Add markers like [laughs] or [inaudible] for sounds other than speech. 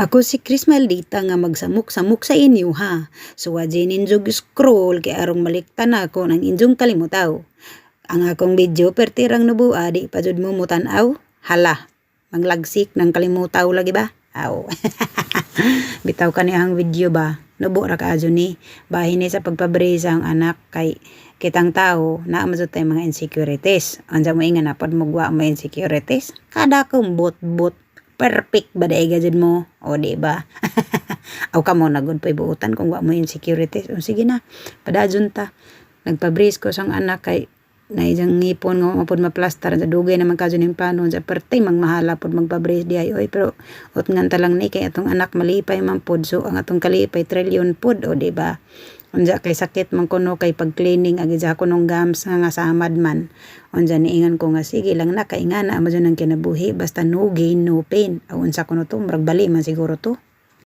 Ako si Chris Maldita nga magsamok-samok sa inyo ha. So wadya ninjog scroll kay arong maliktan ako ng injong kalimutaw. Ang akong video pertirang nabua di pa jud mo mutanaw. Hala, maglagsik ng kalimutaw lagi ba? Aw. [laughs] Bitaw ka ang video ba? Nubo ra ka ni. Bahin ni sa pagpabrisa ang anak kay kitang tao na amazot mga insecurities. Ansa mo ingan na pod magwa mo insecurities. Kada kong bot-bot perfect ba dai gajud mo? O di ba? [laughs] Aw kamo nagud pay buutan kung wa mo insecurities. O sige na. Padajon ta. Nagpabris ko sang anak kay na isang ngipon nga mapod maplastar sa dugay naman kaso ning panon sa perti magmahala pod magpabris di ay pero ot ngan talang ni kay atong anak malipay man pod so ang atong kalipay trilyon pod o di ba? Unja kay sakit man kuno kay pag cleaning agi sa kunong gams nga nga samad man. Unja niingan ko nga sige lang na kay nga na mo kinabuhi basta no gain no pain. Unsa kuno to murag bali man siguro to